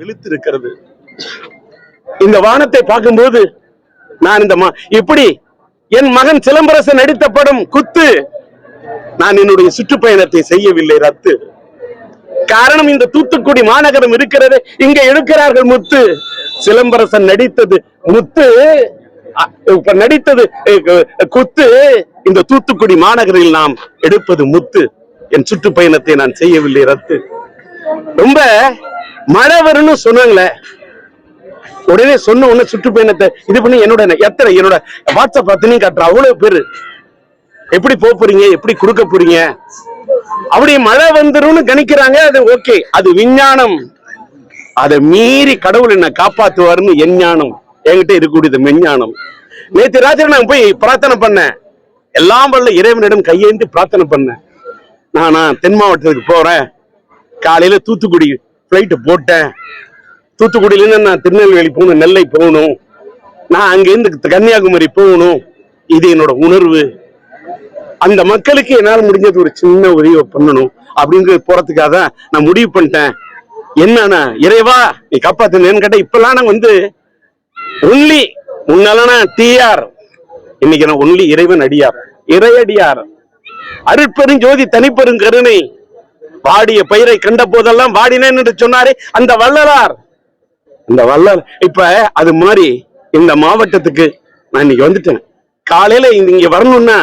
காத்திருக்கிறது இந்த வானத்தை பார்க்கும்போது நான் இந்த இப்படி என் மகன் சிலம்பரசன் நடித்த படம் குத்து நான் என்னுடைய சுற்றுப்பயணத்தை செய்யவில்லை ரத்து. காரணம் இந்த தூத்துக்குடி மாநகரம் இருக்கிறது இங்க எடுக்கிறார்கள் முத்து. சிலம்பரசன் நடித்தது முத்து இப்ப நடித்தது குத்து. இந்த தூத்துக்குடி மாநகரில் நாம் எடுப்பது முத்து. என் சுற்றுப்பயணத்தை நான் செய்யவில்லை ரத்து. ரொம்ப மழை வரும்னு சொன்னாங்களே. உடனே சொன்ன உடனே சுற்றுப்பயணத்தை இது பண்ணி என்னோட எத்தனை என்னோட வாட்ஸ்அப் அத்தனையும் காட்டுற. அவ்வளவு பேரு. எப்படி போக போறீங்க? எப்படி கொடுக்க போறீங்க? அப்படி மழை வந்துரும்னு கணிக்கிறாங்க. அது ஓகே அது விஞ்ஞானம். அதை மீறி கடவுள் என்ன காப்பாத்துவாருன்னு எஞ்ஞானம் என்கிட்ட இருக்கக்கூடியது மெஞ்ஞானம். நேத்து ராத்திரி நான் போய் பிரார்த்தனை பண்ணேன். எல்லாம் வல்ல இறைவனிடம் கையேந்து பிரார்த்தனை பண்ணேன். நானா தென் மாவட்டத்துக்கு போறேன். காலையில தூத்துக்குடி பிளைட் போட்டேன். தூத்துக்குடியிலேருந்து நான் திருநெல்வேலி போகணும் நெல்லை போகணும். நான் அங்கேருந்து கன்னியாகுமரி போகணும். இது என்னோட உணர்வு. அந்த மக்களுக்கு என்னால் முடிஞ்சது ஒரு சின்ன உதவி பண்ணணும். அப்படிங்கிறது போறதுக்காக தான் நான் முடிவு பண்ணிட்டேன். என்னன்னா இறைவா நீ காப்பாத்தினேன்னு கேட்டா இப்பெல்லாம் நான் வந்து ஒன்லி முன்னாலனா டிஆர் இன்னைக்கு நான் ஒன்லி இறைவன் அடியார். இறையடியார். அருட்பெரும் ஜோதி தனிப்பெரும் கருணை வாடிய பயிரை கண்ட போதெல்லாம் வாடினேன் என்று சொன்னாரே அந்த வள்ளலார். இந்த வள்ளல் இப்ப அது மாதிரி இந்த மாவட்டத்துக்கு நான் இன்னைக்கு வந்துட்டேன். காலையில இங்க வரணும்னா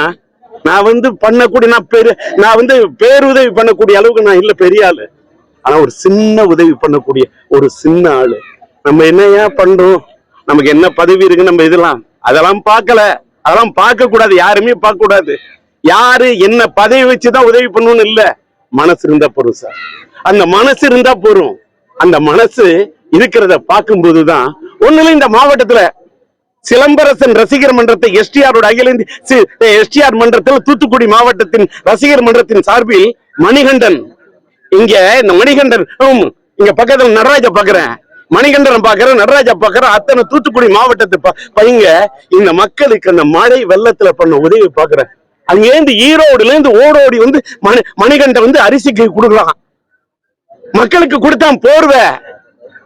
நான் வந்து பண்ணக்கூடிய நான் பெரு நான் வந்து பேருதவி பண்ணக்கூடிய அளவுக்கு நான் இல்லை பெரிய ஆளு. ஆனா ஒரு சின்ன உதவி பண்ணக்கூடிய ஒரு சின்ன ஆளு. நம்ம என்ன ஏன் பண்றோம்? நமக்கு என்ன பதவி இருக்கு நம்ம இதெல்லாம்? அதெல்லாம் பார்க்கல. அதெல்லாம் பார்க்க கூடாது யாருமே பார்க்க கூடாது யாரு என்ன பதவி வச்சுதான் உதவி பண்ணணும்னு இல்லை. மனசு இருந்தா போதும் சார். அந்த மனசு இருந்தா போதும். அந்த மனசு இருக்கிறத பார்க்கும்போதுதான் ஒண்ணுல இந்த மாவட்டத்துல சிலம்பரசன் ரசிகர் மன்றத்தை எஸ்டிஆரோட அகில இந்திய எஸ்டிஆர் மன்றத்தில் தூத்துக்குடி மாவட்டத்தின் ரசிகர் மன்றத்தின் சார்பில் மணிகண்டன். இங்க இந்த மணிகண்டன் இங்க பக்கத்துல நடராஜ பாக்குறேன். மணிகண்டன் பாக்குறேன் நடராஜ பாக்குறேன் அத்தனை தூத்துக்குடி மாவட்டத்தை பையங்க இந்த மக்களுக்கு அந்த மழை வெள்ளத்துல பண்ண உதவி பாக்குறேன். அங்கேருந்து ஈரோடுல இருந்து ஓடோடி வந்து மணி மணிகண்டன் வந்து அரிசிக்கு கொடுக்கலாம். மக்களுக்கு கொடுத்தான் போர்வை.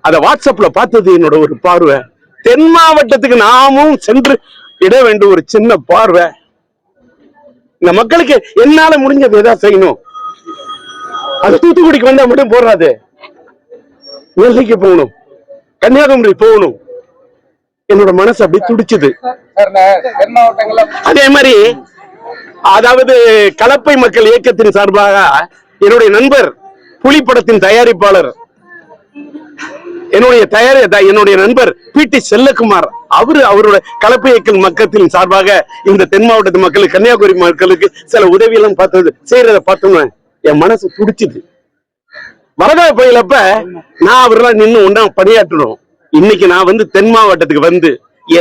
அத வாட்ஸ்அப்ல பார்த்தது என்னோட ஒரு பார்வை. தென் மாவட்டத்துக்கு நாமும் சென்று இட வேண்டும் ஒரு சின்ன பார்வை. இந்த மக்களுக்கு என்னால முடிஞ்சது எதா செய்யணும்? அது தூத்துக்குடிக்கு வந்தா மட்டும் போறாது. நெல்லைக்கு போகணும். கன்னியாகுமரி போகணும். என்னோட மனசு அப்படி துடிச்சுது. அதே மாதிரி அதாவது கலப்பை மக்கள் இயக்கத்தின் சார்பாக என்னுடைய நண்பர் புலிப்படத்தின் தயாரிப்பாளர் என்னுடைய தயாரி என்னுடைய நண்பர் பி டி செல்லகுமார். அவரு அவரோட கலப்பை இயக்கம் மக்கத்தின் சார்பாக இந்த தென் மாவட்டத்து மக்களுக்கு கன்னியாகுமரி மக்களுக்கு சில உதவி எல்லாம் பார்த்தது செய்யறத பார்த்தோம்னா என் மனசு துடிச்சுது. வரதா புயலப்ப நான் அவரெல்லாம் நின்னு ஒன்னா பணியாற்றணும். இன்னைக்கு நான் வந்து தென் மாவட்டத்துக்கு வந்து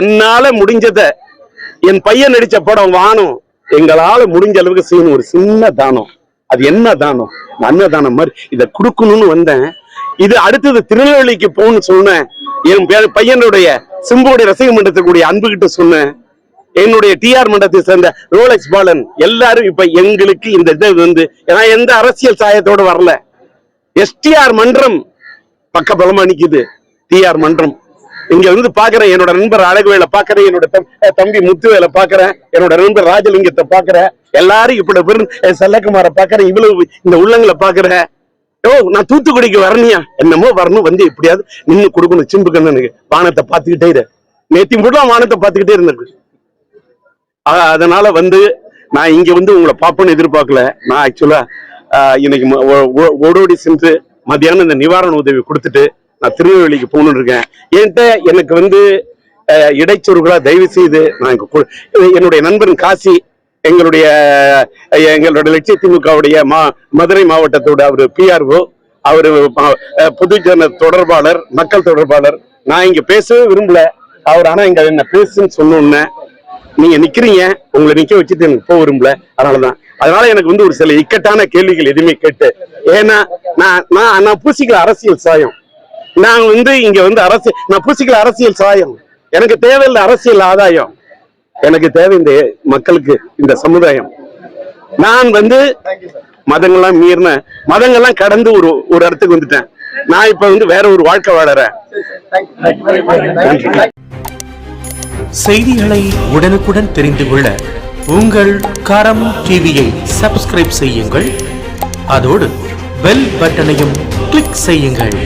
என்னால முடிஞ்சத என் பையன் நடிச்ச படம் வானம் எங்களால முடிஞ்ச அளவுக்கு செய்யணும். ஒரு சின்ன தானம். அது என்ன தானம்? அன்னதானம் மாதிரி. இதை கொடுக்கணும்னு வந்தேன். இது அடுத்தது திருநெல்வேலிக்கு போகணும்னு சொன்னேன். என் பையனுடைய சிம்புடைய ரசிக மன்றத்துக்குரிய அன்பு கிட்ட சொன்னேன். என்னுடைய டிஆர் மன்றத்தை சேர்ந்த ரோலக்ஸ் பாலன் எல்லாரும் இப்ப எங்களுக்கு இந்த இது வந்து ஏன்னா எந்த அரசியல் சாயத்தோட வரல. எஸ்டிஆர் மன்றம் பக்க பலமா நிக்குது டிஆர் மன்றம். இங்க வந்து பாக்குறேன் என்னோட நண்பர் அழகுவேல பாக்குறேன் என்னோட தம்பி முத்துவேல பாக்குறேன் என்னோட நண்பர் ராஜலிங்கத்தை பாக்குறேன் எல்லாரும் இப்படி பெரும் செல்லக்குமார பாக்குறேன் இவ்வளவு இந்த உள்ளங்களை பாக்குறேன் ஓ நான் தூத்துக்குடிக்கு வரணியா? என்னமோ வரணும் வந்து எப்படியாவது நின்னு கொடுக்கணும் சிம்புக்கண்ணு கண்ணனுக்கு. வானத்தை பார்த்துக்கிட்டே இரு. நேத்தி மட்டும் வானத்தை பார்த்துக்கிட்டே இருந்திருக்கு ஆஹ் அதனால வந்து நான் இங்க வந்து உங்களை பார்ப்பேன்னு எதிர்பார்க்கல. நான் ஆக்சுவலா இன்னைக்கு ஓ- ஓ- ஓடோடி சென்று மத்தியானம் இந்த நிவாரண உதவி கொடுத்துட்டு நான் திருநெல்வேலிக்கு போகணும்னு இருக்கேன். என்கிட்ட எனக்கு வந்து இடைச்சொருகளாக இடைச்சொருகளா தயவு செய்து நான் என்னுடைய நண்பன் காசி எங்களுடைய எங்களுடைய லட்சிய திமுகவுடைய மா மதுரை மாவட்டத்தோட அவர் பிஆர்ஓ அவர் பொதுஜன தொடர்பாளர் மக்கள் தொடர்பாளர். நான் இங்க பேசவே விரும்பல. அவர் ஆனா இங்க என்ன பேசுன்னு சொன்னோன்னே நீங்க நிக்கிறீங்க உங்களை நிக்க வச்சுட்டு எனக்கு போக விரும்பல. அதனாலதான். அதனால எனக்கு வந்து ஒரு சில இக்கட்டான கேள்விகள் எதுவுமே கேட்டு ஏன்னா நான் நான் நான் பூசிக்கல அரசியல் சாயம். நான் வந்து இங்க வந்து அரசு நான் பூசிக்கல அரசியல் சாயம். எனக்கு தேவையில்லை அரசியல் ஆதாயம். எனக்கு தேவை இந்த மக்களுக்கு இந்த சமுதாயம். நான் வந்து மதங்கள்லாம் மீறின மதங்கள்லாம் கடந்து ஒரு ஒரு இடத்துக்கு வந்துட்டேன். நான் இப்ப வந்து வேற ஒரு வாழ்க்கை வாழறேன். செய்திகளை உடனுக்குடன் தெரிந்து கொள்ள உங்கள் கரம் டிவியை சப்ஸ்கிரைப் செய்யுங்கள். அதோடு பெல் பட்டனையும் கிளிக் செய்யுங்கள்.